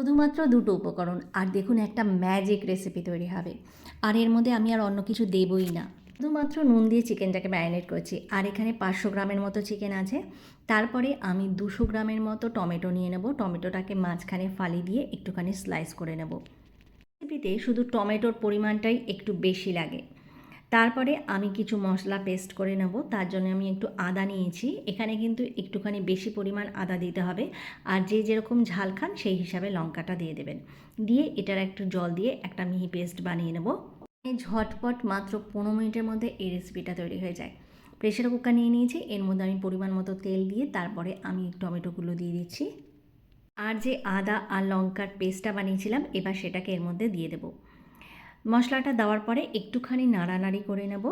শুধুমাত্র দুটো উপকরণ, আর দেখুন একটা ম্যাজিক রেসিপি তৈরি হবে। আর এর মধ্যে আমি আর অন্য কিছু দেবই না। শুধুমাত্র নুন দিয়ে চিকেনটাকে ম্যারিনেট করছি। আর এখানে পাঁচশো গ্রামের মতো চিকেন আছে। তারপরে আমি দুশো গ্রামের মতো টমেটো নিয়ে নেব। টমেটোটাকে মাঝখানে ফালি দিয়ে একটুখানি স্লাইস করে নেব। রেসিপিতে শুধু টমেটোর পরিমাণটাই একটু বেশি লাগে। তারপরে আমি কিছু মশলা পেস্ট করে নেব, তার জন্য আমি একটু আদা নিয়েছি। এখানে কিন্তু একটুখানি বেশি পরিমাণ আদা দিতে হবে, আর যে যেরকম ঝাল খান সেই হিসাবে লঙ্কাটা দিয়ে দেবেন। দিয়ে এটার একটু জল দিয়ে একটা মিহি পেস্ট বানিয়ে নেব। ঝটপট মাত্র পনেরো মিনিটের মধ্যে এই রেসিপিটা তৈরি হয়ে যায়। প্রেশার কুকার নিয়ে নিয়েছি, এর মধ্যে আমি পরিমাণ মতো তেল দিয়ে তারপরে আমি টমেটোগুলো দিয়ে দিচ্ছি। আর যে আদা আর লঙ্কার পেস্টটা বানিয়েছিলাম, এবার সেটাকে এর মধ্যে দিয়ে দেবো। মশলাটা দেওয়ার পরে একটুখানি নাড়ানাড়ি করে নেব।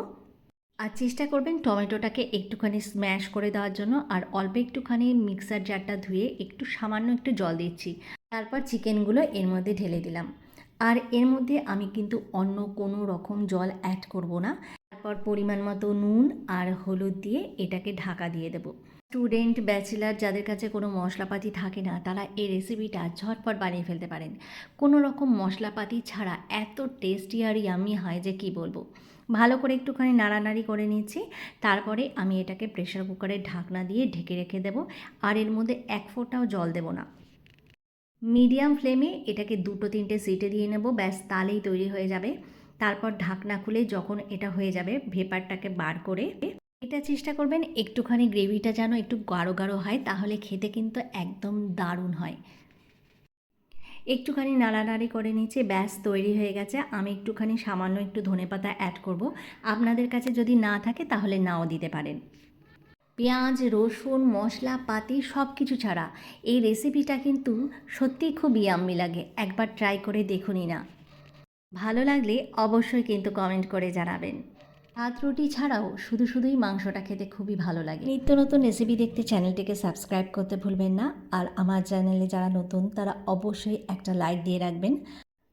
আর চেষ্টা করবেন টমেটোটাকে একটুখানি স্ম্যাশ করে দেওয়ার জন্য। আর অল্প একটুখানি মিক্সার জারটা ধুয়ে একটু সামান্য একটু জল দিচ্ছি। তারপর চিকেনগুলো এর মধ্যে ঢেলে দিলাম। আর এর মধ্যে আমি কিন্তু অন্য কোনো রকম জল অ্যাড করব না। তারপর পরিমাণ মতো নুন আর হলুদ দিয়ে এটাকে ঢাকা দিয়ে দেবো। স্টুডেন্ট, ব্যাচেলার যাদের কাছে কোনো মশলাপাতি থাকে না, তারা এই রেসিপিটা ঝটপট বানিয়ে ফেলতে পারেন। কোনো রকম মশলাপাতি ছাড়া এত টেস্টি আর ইয়ামি হয় যে কি বলব। ভালো করে একটুখানি নাড়ানাড়ি করে নিচ্ছি, তারপরে আমি এটাকে প্রেশার কুকারে ঢাকনা দিয়ে ঢেকে রেখে দেবো, আর এর মধ্যে এক ফোঁটাও জল দেবো না। মিডিয়াম ফ্লেমে এটাকে দুটো তিনটে সিটে দিয়ে নেব, ব্যাস তালেই তৈরি হয়ে যাবে। তারপর ঢাকনা খুলে যখন এটা হয়ে যাবে, ভেপারটাকে বার করে এটা চেষ্টা করবেন একটুখানি গ্রেভিটা যেন একটু গাঢ় গাঢ় হয়, তাহলে খেতে কিন্তু একদম দারুণ হয়। একটুখানি নাড়ানাড়ি করে নিচ্ছে ব্যাস তৈরি হয়ে গেছে। আমি একটুখানি সামান্য একটু ধনেপাতা অ্যাড করব। আপনাদের কাছে যদি না থাকে, তাহলে নাও দিতে পারেন। পেঁয়াজ, রসুন, মশলা, পাতি সব কিছু ছাড়া এই রেসিপিটা কিন্তু সত্যিই খুব ইয়াম্মি লাগে। একবার ট্রাই করে দেখুনই না। ভালো লাগলে অবশ্যই কিন্তু কমেন্ট করে জানাবেন। ভাত রুটি ছাড়াও শুধু শুধুই মাংসটা খেতে খুবই ভালো লাগে। নিত্য নতুন রেসিপি দেখতে চ্যানেলটিকে সাবস্ক্রাইব করতে ভুলবেন না। আর আমার চ্যানেলে যারা নতুন তারা অবশ্যই একটা লাইক দিয়ে রাখবেন।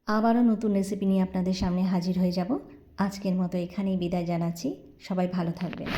আবারও নতুন রেসিপি নিয়ে আপনাদের সামনে হাজির হয়ে যাব। আজকের মতো এখানেই বিদায় জানাচ্ছি। সবাই ভালো থাকবেন।